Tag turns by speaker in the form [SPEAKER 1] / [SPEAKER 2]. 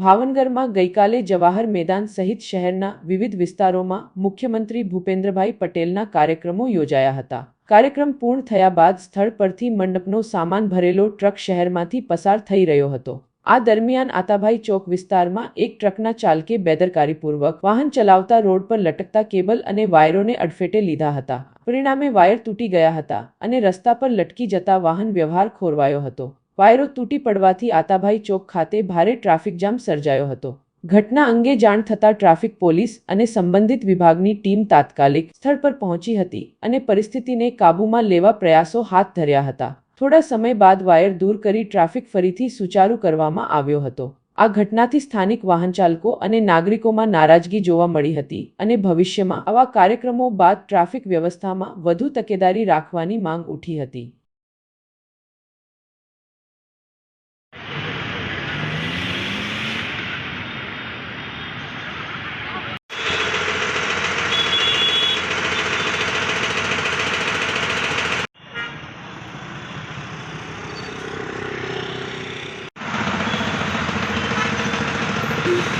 [SPEAKER 1] ભાવનગરમાં ગઈકાલે જવાહર મેદાન સહિત શહેરના વિવિધ વિસ્તારોમાં મુખ્યમંત્રી ભૂપેન્દ્રભાઈ પટેલના કાર્યક્રમો યોજાયા હતા. કાર્યક્રમ પૂર્ણ થયા બાદ સ્થળ પરથી મંડપનો સામાન ભરેલો ટ્રક શહેરમાંથી પસાર થઈ રહ્યો હતો. આ દરમિયાન આતાભાઈ ચોક વિસ્તારમાં એક ટ્રકના ચાલકે બેદરકારીપૂર્વક વાહન ચલાવતા રોડ પર લટકતા કેબલ અને વાયરોને અડફેટે લીધા હતા. પરિણામે વાયર તૂટી ગયા હતા અને રસ્તા પર લટકી જતા વાહન વ્યવહાર ખોરવાયો હતો. વાયરો તૂટી પડવાથી આતાભાઈ ચોક ખાતે ભારે ટ્રાફિક જામ સર્જાયો હતો. ઘટના અંગે જાણ થતાં ટ્રાફિક પોલીસ અને સંબંધિત વિભાગની ટીમ તાત્કાલિક સ્થળ પર પહોંચી હતી અને પરિસ્થિતિને કાબૂમાં લેવા પ્રયાસો હાથ ધર્યા હતા. થોડા સમય બાદ વાયર દૂર કરી ટ્રાફિક ફરીથી સુચારુ કરવામાં આવ્યો હતો. આ ઘટનાથી સ્થાનિક વાહન ચાલકો અને નાગરિકોમાં નારાજગી જોવા મળી હતી અને ભવિષ્યમાં આવા કાર્યક્રમો બાદ ટ્રાફિક વ્યવસ્થામાં વધુ તકેદારી રાખવાની માંગ ઉઠી હતી. Thank you.